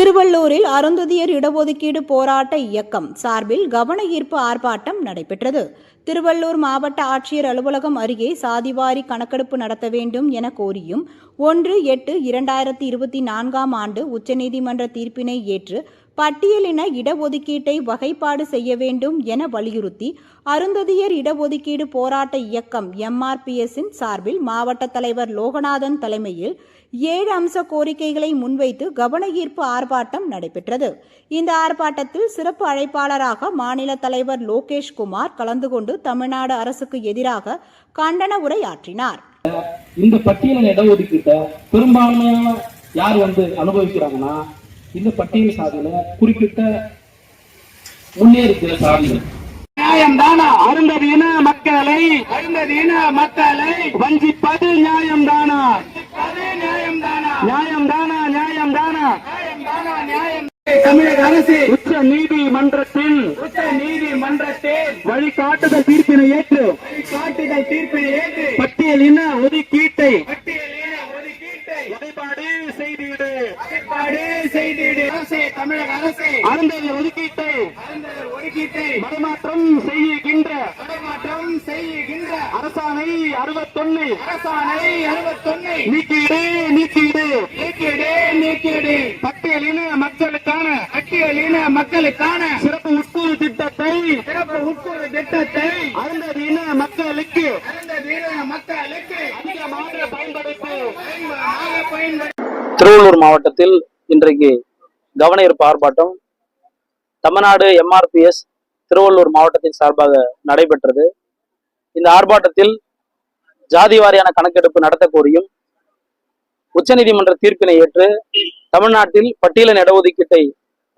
திருவள்ளூரில் அருந்ததியர் இடஒதுக்கீடு போராட்ட இயக்கம் சார்பில் கவன ஈர்ப்பு ஆர்ப்பாட்டம் நடைபெற்றது. திருவள்ளூர் மாவட்ட ஆட்சியர் அலுவலகம் அருகே சாதிவாரி கணக்கெடுப்பு நடத்த வேண்டும் என கோரியும் ஒன்று எட்டு இரண்டாயிரத்தி இருபத்தி நான்காம் ஆண்டு உச்சநீதிமன்ற தீர்ப்பினை ஏற்று பட்டியலின இடஒதுக்கீட்டை வகைப்பாடு செய்ய வேண்டும் என வலியுறுத்தி அருந்ததியர் இடஒதுக்கீடு போராட்ட இயக்கம் எம்ஆர்பிஎஸ்ஸின் சார்பில் மாவட்ட தலைவர் லோகநாதன் தலைமையில் ஏழு அம்ச கோரிக்கைகளை முன்வைத்து கவன ஈர்ப்பு ஆர்ப்பாட்டம் நடைபெற்றது. இந்த ஆர்ப்பாட்டத்தில் சிறப்பு அழைப்பாளராக மாநில தலைவர் லோகேஷ் குமார் கலந்து கொண்டு தமிழ்நாடு அரசுக்கு எதிராக கண்டன உரை ஆற்றினார் இந்த பட்டியலின் இடஒதுக்கீட்டை பெரும்பான்மையான யார் வந்து அனுபவிக்கிறாங்கன்னா இந்த பட்டியல் சாதியில குறிப்பிட்ட முன்னேறுகிற சாதிகள் நியாயம்தானா அருந்ததியின மக்களை அருந்ததியின மக்களை வஞ்சிப்பது நியாயம்தானா நியாயம்தானா நியாயம்தானா நியாயம்தானா தமிழக அரசு உச்ச நீதிமன்றத்தின் உச்ச நீதிமன்றத்தில் வழிகாட்டுதல் தீர்ப்பினை ஏற்று வழிகாட்டுதல் தீர்ப்பினை ஏற்று பட்டியலின ஒதுக்கீட்டை பட்டியலின ஒதுக்கீட்டை வழிபாடு செய்திடு வழிபாடு செய்திடு அரசே தமிழக அரசே. அருந்ததியர் ஒதுக்கீட்டை ஒதுக்கீட்டை. மறுமாற்றம் செய்கின்ற மறுமாற்றம் செய்கின்ற அரசாணை அறுபத்தொன்னு. அரசாணை அறுபத்தொன்னு. நீக்கீடு நீக்கீடு. நீக்கீடு நீக்கீடு. பட்டியலின மக்களுக்கான பட்டியலின மக்களுக்கான சிறப்பு உட்கூறு திட்டத்தை சிறப்பு உட்கூறு திட்டத்தை அருந்ததியின மக்களுக்கு அருந்ததியின மக்களுக்கு அதிகமாக பயன்படுத்த திருவள்ளூர் மாவட்டத்தில் இன்றைக்கு கவன ஈர்ப்பு ஆர்ப்பாட்டம் தமிழ்நாடு எம்ஆர்பிஎஸ் திருவள்ளூர் மாவட்டத்தின் சார்பாக நடைபெற்றது. இந்த ஆர்ப்பாட்டத்தில் ஜாதி வாரியான கணக்கெடுப்பு நடத்த கோரியும் உச்சநீதிமன்ற தீர்ப்பினை ஏற்று தமிழ்நாட்டில் பட்டியலின் இடஒதுக்கீட்டை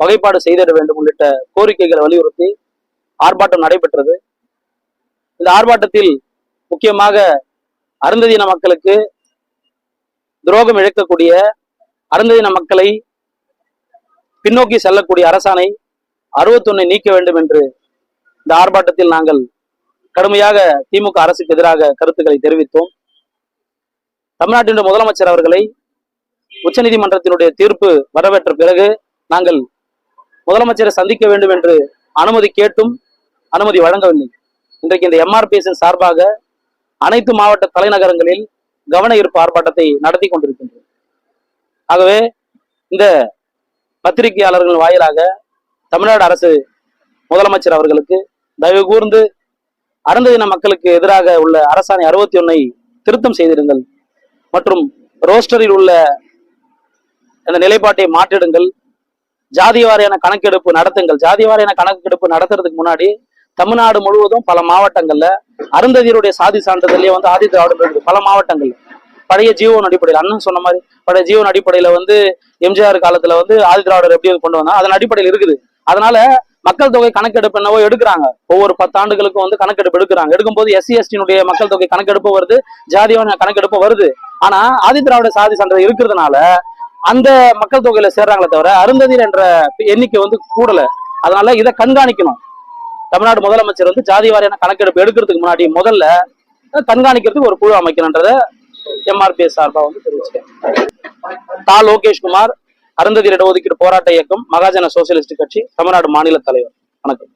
வகைப்பாடு செய்திட வேண்டும் உள்ளிட்ட கோரிக்கைகளை வலியுறுத்தி ஆர்ப்பாட்டம் நடைபெற்றது. இந்த ஆர்ப்பாட்டத்தில் முக்கியமாக அருந்ததியின மக்களுக்கு துரோகம் இழக்கக்கூடிய அருந்ததியின மக்களை பின்னோக்கி செல்லக்கூடிய அரசாணை அறுபத்தொன்னை நீக்க வேண்டும் என்று இந்த ஆர்ப்பாட்டத்தில் நாங்கள் கடுமையாக திமுக அரசுக்கு எதிராக கருத்துக்களை தெரிவித்தோம். தமிழ்நாட்டின் முதலமைச்சர் அவர்களை உச்சநீதிமன்றத்தினுடைய தீர்ப்பு வரவேற்ற பிறகு நாங்கள் முதலமைச்சரை சந்திக்க வேண்டும் என்று அனுமதி கேட்டும் அனுமதி வழங்கவில்லை. இன்றைக்கு இந்த எம்ஆர்பிஎஸ்ஸின் சார்பாக அனைத்து மாவட்ட தலைநகரங்களில் கவன ஈர்ப்பு ஆர்ப்பாட்டத்தை நடத்தி கொண்டிருக்கின்றோம். ஆகவே இந்த பத்திரிகையாளர்கள் வாயிலாக தமிழ்நாடு அரசு முதலமைச்சர் அவர்களுக்கு தயவு கூர்ந்து அருந்ததின மக்களுக்கு எதிராக உள்ள அரசாணை அறுபத்தி ஒன்னை திருத்தம் செய்திருங்கள் மற்றும் ரோஸ்டரில் உள்ள அந்த நிலைப்பாட்டை மாற்றிடுங்கள். ஜாதி வாரியான கணக்கெடுப்பு நடத்துங்கள். ஜாதி வாரியான கணக்கெடுப்பு நடத்துறதுக்கு முன்னாடி தமிழ்நாடு முழுவதும் பல மாவட்டங்கள்ல அருந்ததியருடைய சாதி சான்றிதழ்லயே வந்து ஆதி திராவிடம் பல மாவட்டங்கள் பழைய ஜீவன் அடிப்படையில் அண்ணன் சொன்ன மாதிரி பழைய ஜீவன் அடிப்படையில வந்து எம்ஜிஆர் காலத்துல வந்து ஆதி திராவிடர் எப்படி கொண்டு வந்தா அதன் அடிப்படையில் இருக்குது. அதனால மக்கள் தொகை கணக்கெடுப்பு என்னவோ எடுக்கிறாங்க. ஒவ்வொரு பத்தாண்டுகளுக்கும் வந்து கணக்கெடுப்பு எடுக்கிறாங்க. எடுக்கும்போது எஸ்சி எஸ்டினுடைய மக்கள் தொகை கணக்கெடுப்பு வருது ஜாதியான கணக்கெடுப்பு வருது. ஆனா ஆதி திராவிட சாதி சான்றிதழ் இருக்கிறதுனால அந்த மக்கள் தொகையில சேர்றாங்களே தவிர அருந்ததியர் என்ற எண்ணிக்கை வந்து கூடல. அதனால இதை கண்காணிக்கணும். தமிழ்நாடு முதலமைச்சர் வந்து ஜாதி வாரியான கணக்கெடுப்பு எடுக்கிறதுக்கு முன்னாடி முதல்ல கண்காணிக்கிறதுக்கு ஒரு குழு அமைக்கணுன்றத எம்ஆர்பிஎஸ் சார்பா வந்து தெரிவிச்சிருக்கேன் தா லோகேஷ்குமார் அருந்ததி இடஒதுக்கீடு போராட்ட இயக்கம் மகாஜன சோசியலிஸ்ட் கட்சி தமிழ்நாடு மாநில தலைவர். வணக்கம்.